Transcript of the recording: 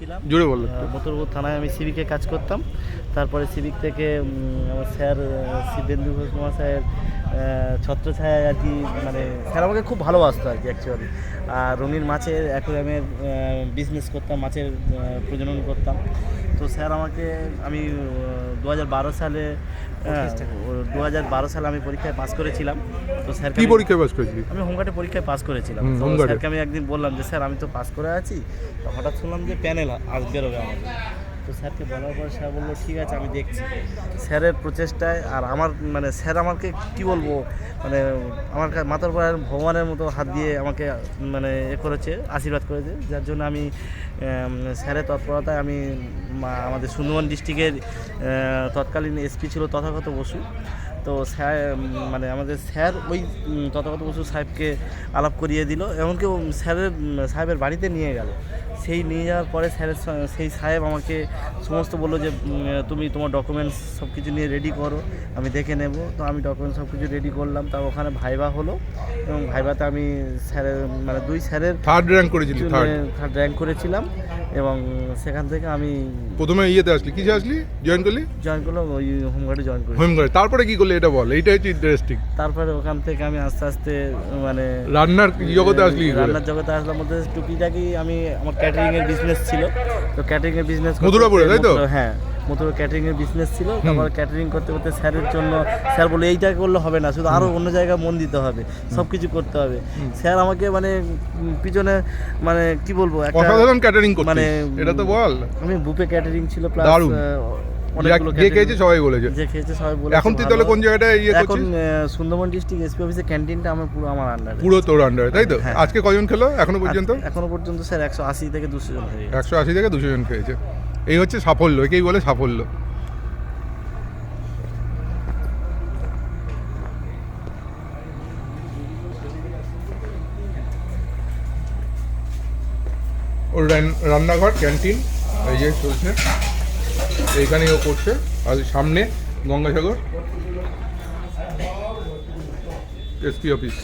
ছিলাম। জুড়ে বলল মতরপুর থানায় আমি সিভিকে কাজ করতাম। তারপরে সিভিক থেকে আমার স্যার শিবেন্দু ঘোষ মহাশয়ের ছত্র ছত্রছায়ায় আর কি মানে স্যার আমাকে খুব ভালোবাসতো আর কি অ্যাকচুয়ালি আর রঙিন মাছের অ্যাকোয়ারিয়ামের বিজনেস করতাম মাছের প্রজনন করতাম। তো স্যার আমাকে আমি দু হাজার বারো সালে দু হাজার বারো সালে আমি পরীক্ষায় পাস করেছিলাম। তো স্যার কি পরীক্ষায় পাস করেছিলি? আমি হোমগার্ডে পরীক্ষায় পাস করেছিলাম। তো স্যারকে আমি একদিন বললাম যে স্যার আমি তো পাস করে আছি। তো হঠাৎ শুনলাম যে প্যানেল আজ বেরোবে আমাদের। তো স্যারকে বলার পর স্যার বলল, ঠিক আছে, আমি দেখছি। স্যারের প্রচেষ্টায় আর আমার মানে স্যার আমাকে কি বলব মানে আমার মাতার পর ভগবানের মতো হাত দিয়ে আমাকে মানে এ করেছে, আশীর্বাদ করেছে। যার জন্য আমি স্যারের তৎপরতায় আমি আমাদের সুন্দরবন ডিস্ট্রিক্টের তৎকালীন এসপি ছিল তথাগত বসু। তো স্যার মানে আমাদের স্যার ওই তথাগত বসু সাহেবকে আলাপ করিয়ে দিল এমনকি ও স্যারের সাহেবের বাড়িতে নিয়ে গেল। সেই নিয়ে যাওয়ার পরে স্যারের সেই সাহেব আমাকে সমস্ত বলল যে তুমি তোমার ডকুমেন্টস সব কিছু নিয়ে রেডি করো আমি দেখে নেব। তো আমি ডকুমেন্টস সব কিছু রেডি করলাম তা ওখানে ভাইবা হলো এবং ভাইবাতে আমি স্যারের মানে দুই স্যারের থার্ড র্যাঙ্ক করেছিলাম থার্ড র্যাঙ্ক করেছিলাম। এবং সেখান থেকে আমি প্রথমে ইয়েতে আসলি কিসে আসলি? জয়েন করলি? জয়েন করলাম ওই হোমগার্ডে জয়েন করি হোমগার্ডে তারপরে কি করলি এটা বল এইটা হচ্ছে ইন্টারেস্টিং তারপরে ওখান থেকে আমি আস্তে আস্তে মানে রান্নার জগতে আসলি রান্নার জগতে আসলাম মধ্যে টুকিটাকি আমি আমার ক্যাটারিং এর বিজনেস ছিল। তো ক্যাটারিং এর বিজনেস মধুরাপুরে তাই তো? হ্যাঁ। মথুরা ক্যাটারিং এর বিজনেস ছিল। তারপরে ক্যাটারিং করতে করতে স্যারের জন্য স্যার বলে এইটা করলে হবে না শুধু আরও অন্য জায়গায় মন দিতে হবে সব কিছু করতে হবে। স্যার আমাকে মানে পিছনে মানে কি বলব একটা অসাধারণ ক্যাটারিং করতে। মানে এটা তো বল। আমি বুপে ক্যাটারিং ছিল প্লাস যে খেয়েছে সবাই বলেছে। যে খেয়েছে সবাই এখন তুই তাহলে কোন জায়গাটায় ইয়ে এখন করছিস? সুন্দরবন ডিস্ট্রিক্ট এসপি অফিসে ক্যান্টিনটা আমার পুরো আমার আন্ডারে পুরো তোর আন্ডারে তাই তো? হ্যাঁ। আজকে কজন খেলো? এখনও পর্যন্ত? এখনও পর্যন্ত স্যার একশো আশি থেকে দুশো জন একশো আশি থেকে দুশো জন খেয়েছে। এই হচ্ছে সাফল্য, একেই বলে সাফল্য। ওর রান্নাঘর, ক্যান্টিন, এই যে চলছে। এইখানেই ও করছে। আর সামনে গঙ্গাসাগর, এসপি অফিস।